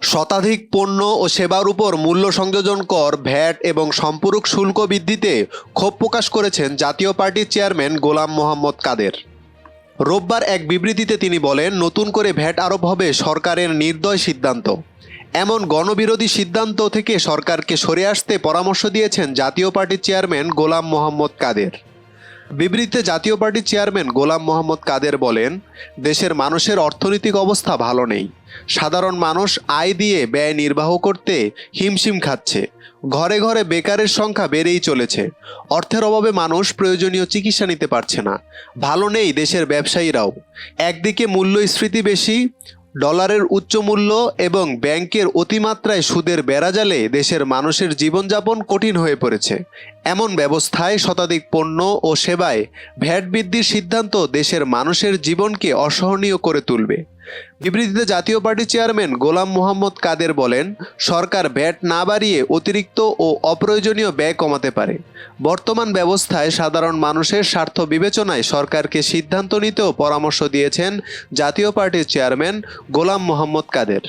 শতাধিক পণ্য ও সেবার উপর মূল্য সংযোজন কর, ভ্যাট এবং সম্পূরক শুল্ক বৃদ্ধিতে ক্ষোভ প্রকাশ করেছেন জাতীয় পার্টির চেয়ারম্যান গোলাম মোহাম্মদ কাদের। রোববার এক বিবৃতিতে তিনি বলেন, নতুন করে ভ্যাট আরোপ হবে সরকারের নির্দয় সিদ্ধান্ত। এমন গণবিরোধী সিদ্ধান্ত থেকে সরকারকে সরে আসতে পরামর্শ দিয়েছেন জাতীয় পার্টির চেয়ারম্যান গোলাম মোহাম্মদ কাদের। বিবৃতিতে জাতীয় পার্টির চেয়ারম্যান গোলাম মোহাম্মদ কাদের বলেন, দেশের মানুষের অর্থনৈতিক অবস্থা ভালো নেই। সাধারণ মানুষ আয় দিয়ে ব্যয় নির্বাহ করতে হিমশিম খাচ্ছে। ঘরে ঘরে বেকারের সংখ্যা বেড়েই চলেছে। অর্থের অভাবে মানুষ প্রয়োজনীয় চিকিৎসা নিতে পারছে না। ভালো নেই দেশের ব্যবসায়ীরাও। একদিকে মূল্যস্ফীতি বেশি ডলারের উচ্চ মূল্য এবং ব্যাংকের অতিমাত্রায় সুদের বেড়াজালে দেশের মানুষের জীবনযাপন কঠিন হয়ে পড়েছে। এমন ব্যবস্থায় শতাধিক পণ্য ও সেবায় ভ্যাট বৃদ্ধির সিদ্ধান্ত দেশের মানুষের জীবনকে অসহনীয় করে তুলবে। বিবৃতিতে জাতীয় পার্টির চেয়ারম্যান গোলাম মোহাম্মদ কাদের বলেন, সরকার ভ্যাট না বাড়িয়ে অতিরিক্ত ও অপ্রয়োজনীয় ব্যয় কমাতে পারে। বর্তমান ব্যবস্থায় সাধারণ মানুষের স্বার্থ বিবেচনায় সরকারকে সিদ্ধান্ত নিতেও পরামর্শ দিয়েছেন জাতীয় পার্টির চেয়ারম্যান গোলাম মোহাম্মদ কাদের।